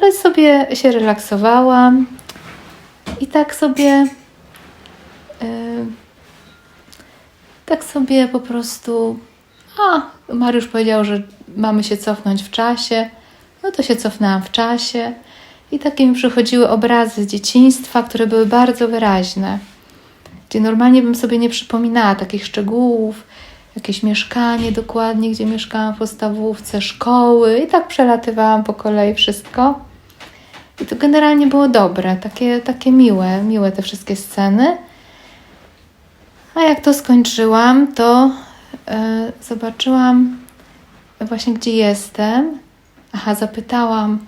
ale sobie się relaksowałam i tak sobie. y, tak sobie po prostu. A, Mariusz powiedział, że mamy się cofnąć w czasie. No to się cofnęłam w czasie. I takie mi przychodziły obrazy z dzieciństwa, które były bardzo wyraźne. Gdzie normalnie bym sobie nie przypominała takich szczegółów, jakieś mieszkanie dokładnie, gdzie mieszkałam w podstawówce, szkoły i tak przelatywałam po kolei wszystko. I to generalnie było dobre, takie, takie miłe, miłe te wszystkie sceny. A jak to skończyłam, to e, zobaczyłam właśnie, gdzie jestem. Aha, zapytałam,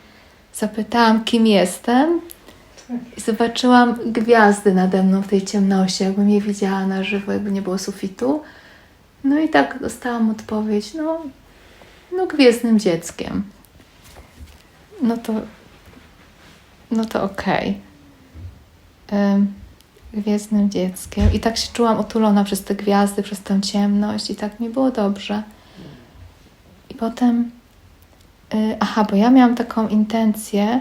zapytałam, kim jestem. I zobaczyłam gwiazdy nade mną w tej ciemności, jakbym je widziała na żywo, jakby nie było sufitu. No i tak dostałam odpowiedź, no, no gwiezdnym dzieckiem. No to, no to okej. Ym, Gwiezdnym dzieckiem. I tak się czułam otulona przez te gwiazdy, przez tę ciemność i tak mi było dobrze. I potem, y, aha, bo ja miałam taką intencję,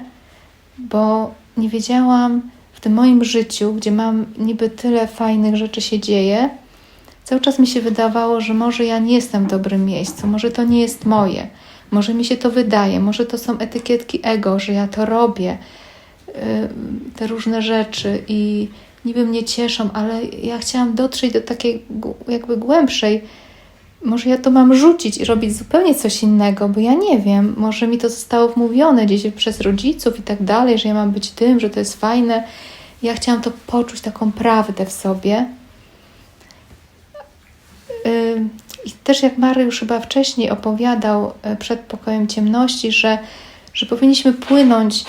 bo nie wiedziałam w tym moim życiu, gdzie mam niby tyle fajnych rzeczy się dzieje, cały czas mi się wydawało, że może ja nie jestem w dobrym miejscu, może to nie jest moje, może mi się to wydaje, może to są etykietki ego, że ja to robię, te różne rzeczy i niby mnie cieszą, ale ja chciałam dotrzeć do takiej jakby głębszej. Może ja to mam rzucić i robić zupełnie coś innego, bo ja nie wiem. Może mi to zostało wmówione gdzieś przez rodziców i tak dalej, że ja mam być tym, że to jest fajne. Ja chciałam to poczuć, taką prawdę w sobie. Ym, I też jak Mariusz chyba wcześniej opowiadał e, przed pokojem ciemności, że, że powinniśmy płynąć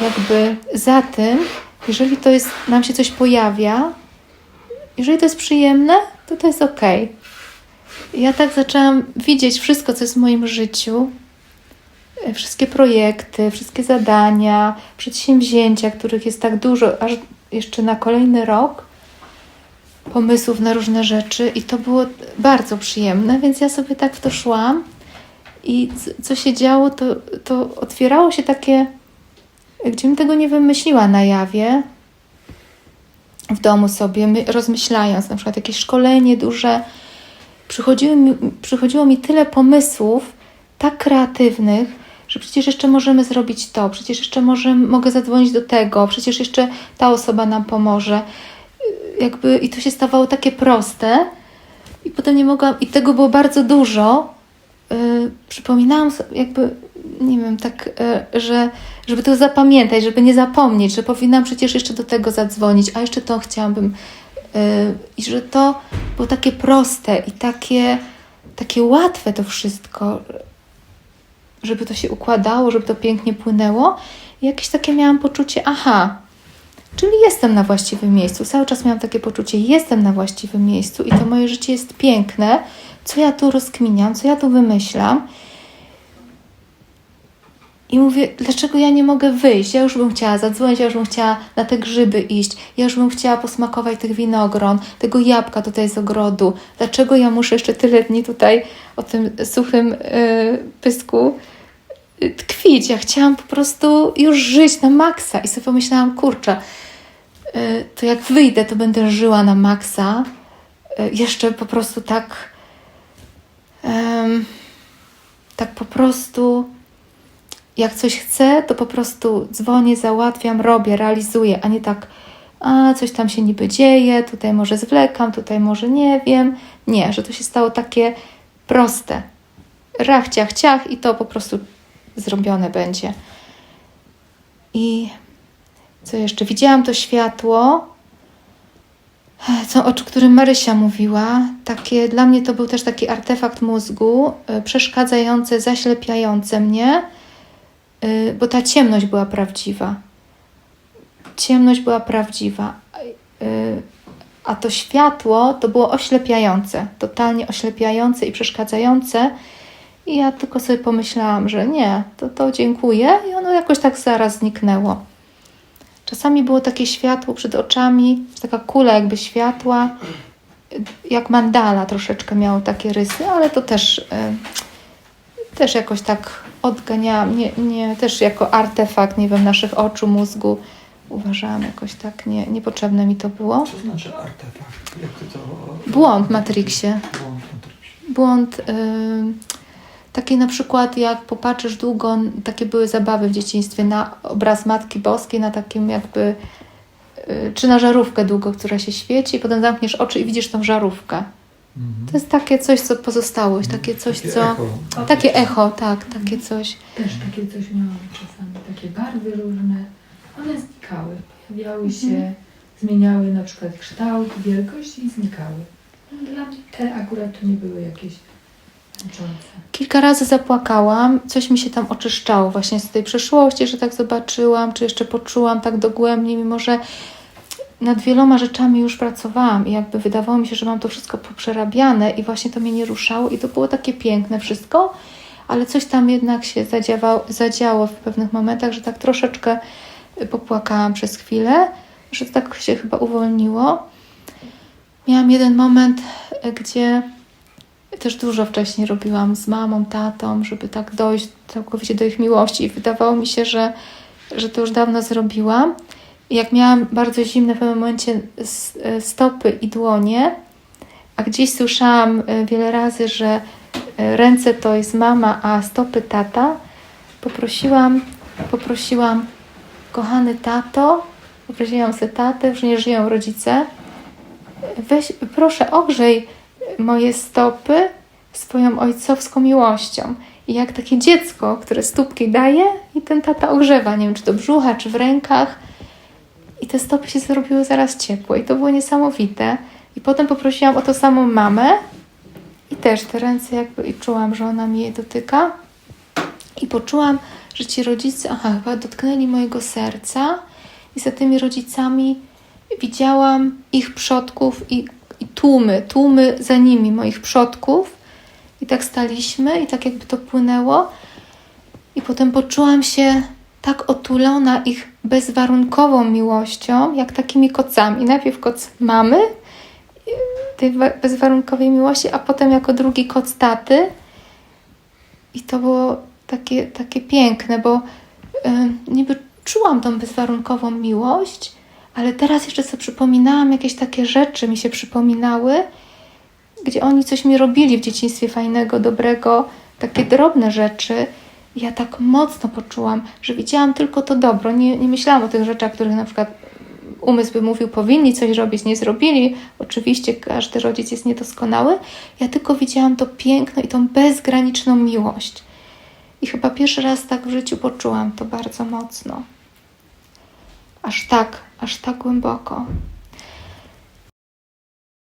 jakby za tym, jeżeli to jest, nam się coś pojawia, jeżeli to jest przyjemne, to to jest ok. Ja tak zaczęłam widzieć wszystko, co jest w moim życiu, e, wszystkie projekty, wszystkie zadania, przedsięwzięcia, których jest tak dużo, aż jeszcze na kolejny rok pomysłów na różne rzeczy i to było bardzo przyjemne, więc ja sobie tak w to szłam i co się działo, to, to otwierało się takie, gdybym tego nie wymyśliła na jawie, w domu sobie, my, rozmyślając na przykład jakieś szkolenie duże, przychodziło mi, przychodziło mi tyle pomysłów, tak kreatywnych, że przecież jeszcze możemy zrobić to, przecież jeszcze możemy, mogę zadzwonić do tego, przecież jeszcze ta osoba nam pomoże. Jakby, I to się stawało takie proste. I potem nie mogłam, i tego było bardzo dużo. Yy, przypominałam sobie, jakby, nie wiem, tak, yy, że żeby to zapamiętać, żeby nie zapomnieć, że powinnam przecież jeszcze do tego zadzwonić, a jeszcze to chciałabym. Yy, I że to było takie proste i takie, takie łatwe to wszystko, żeby to się układało, żeby to pięknie płynęło. I jakieś takie miałam poczucie, aha, czyli jestem na właściwym miejscu. Cały czas miałam takie poczucie, jestem na właściwym miejscu i to moje życie jest piękne. Co ja tu rozkminiam, co ja tu wymyślam. I mówię, dlaczego ja nie mogę wyjść? Ja już bym chciała zadzwonić, ja już bym chciała na te grzyby iść, ja już bym chciała posmakować tych winogron, tego jabłka tutaj z ogrodu. Dlaczego ja muszę jeszcze tyle dni tutaj o tym suchym yy, pysku yy, tkwić? Ja chciałam po prostu już żyć na maksa i sobie pomyślałam, kurczę, yy, to jak wyjdę, to będę żyła na maksa. Yy, jeszcze po prostu tak, tak po prostu jak coś chcę, to po prostu dzwonię, załatwiam, robię, realizuję, a nie tak, a coś tam się niby dzieje, tutaj może zwlekam, tutaj może nie wiem. Nie, że to się stało takie proste. Rach, ciach, ciach i to po prostu zrobione będzie. I co jeszcze? Widziałam to światło, co, o którym Marysia mówiła. Takie, dla mnie to był też taki artefakt mózgu, y, przeszkadzający, zaślepiający mnie, bo ta ciemność była prawdziwa. Ciemność była prawdziwa, y, a to światło to było oślepiające, totalnie oślepiające i przeszkadzające. I ja tylko sobie pomyślałam, że nie, to, to dziękuję, i ono jakoś tak zaraz zniknęło. Czasami było takie światło przed oczami, taka kula jakby światła, jak mandala troszeczkę miało takie rysy, ale to też, y, też jakoś tak odganiałam, nie, nie, też jako artefakt, nie wiem, naszych oczu, mózgu. Uważałam jakoś tak, nie, niepotrzebne mi to było. Co znaczy artefakt? Jak ty to... Błąd w Matrixie. Błąd w Matrixie. Błąd, y, taki na przykład jak popatrzysz długo, takie były zabawy w dzieciństwie, na obraz Matki Boskiej, na takim jakby, y, czy na żarówkę długo, która się świeci, potem zamkniesz oczy i widzisz tą żarówkę. Mhm. To jest takie coś, co pozostało, takie coś, Takie co... echo. Takie echo, tak, takie coś. Też takie coś miałam czasami, takie barwy różne. One znikały, pojawiały się, zmieniały na przykład kształt, wielkość i znikały. No, Dla mnie te akurat to nie były jakieś. Kilka razy zapłakałam, coś mi się tam oczyszczało właśnie z tej przeszłości, że tak zobaczyłam, czy jeszcze poczułam tak dogłębnie, mimo że nad wieloma rzeczami już pracowałam i jakby wydawało mi się, że mam to wszystko poprzerabiane i właśnie to mnie nie ruszało i to było takie piękne wszystko, ale coś tam jednak się zadziało, zadziało w pewnych momentach, że tak troszeczkę y, popłakałam przez chwilę, że tak się chyba uwolniło. Miałam jeden moment, y, gdzie też dużo wcześniej robiłam z mamą, tatą, żeby tak dojść całkowicie do ich miłości i wydawało mi się, że, że to już dawno zrobiłam. Jak miałam bardzo zimne w pewnym momencie e, stopy i dłonie, a gdzieś słyszałam e, wiele razy, że e, ręce to jest mama, a stopy tata, poprosiłam, poprosiłam, kochany tato, poprosiłam sobie tatę, już nie żyją rodzice, weź, proszę ogrzej moje stopy swoją ojcowską miłością. I jak takie dziecko, które stópki daje i ten tata ogrzewa, nie wiem, czy do brzucha, czy w rękach. I te stopy się zrobiły zaraz ciepłe i to było niesamowite. I potem poprosiłam o to samą mamę i też te ręce jakby i czułam, że ona mi dotyka. I poczułam, że ci rodzice, aha, chyba dotknęli mojego serca i za tymi rodzicami widziałam ich przodków i, i tłumy, tłumy za nimi, moich przodków. I tak staliśmy i tak jakby to płynęło. I potem poczułam się tak otulona ich bezwarunkową miłością, jak takimi kocami. Najpierw koc mamy, y, tej wa- bezwarunkowej miłości, a potem jako drugi koc taty. I to było takie, takie piękne, bo y, niby czułam tą bezwarunkową miłość, ale teraz jeszcze sobie przypominałam, jakieś takie rzeczy mi się przypominały, gdzie oni coś mi robili w dzieciństwie fajnego, dobrego, takie drobne rzeczy. Ja tak mocno poczułam, że widziałam tylko to dobro. Nie, nie myślałam o tych rzeczach, których na przykład umysł by mówił, powinni coś robić, nie zrobili. Oczywiście każdy rodzic jest niedoskonały. Ja tylko widziałam to piękno i tą bezgraniczną miłość. I chyba pierwszy raz tak w życiu poczułam to bardzo mocno. Aż tak, aż tak głęboko.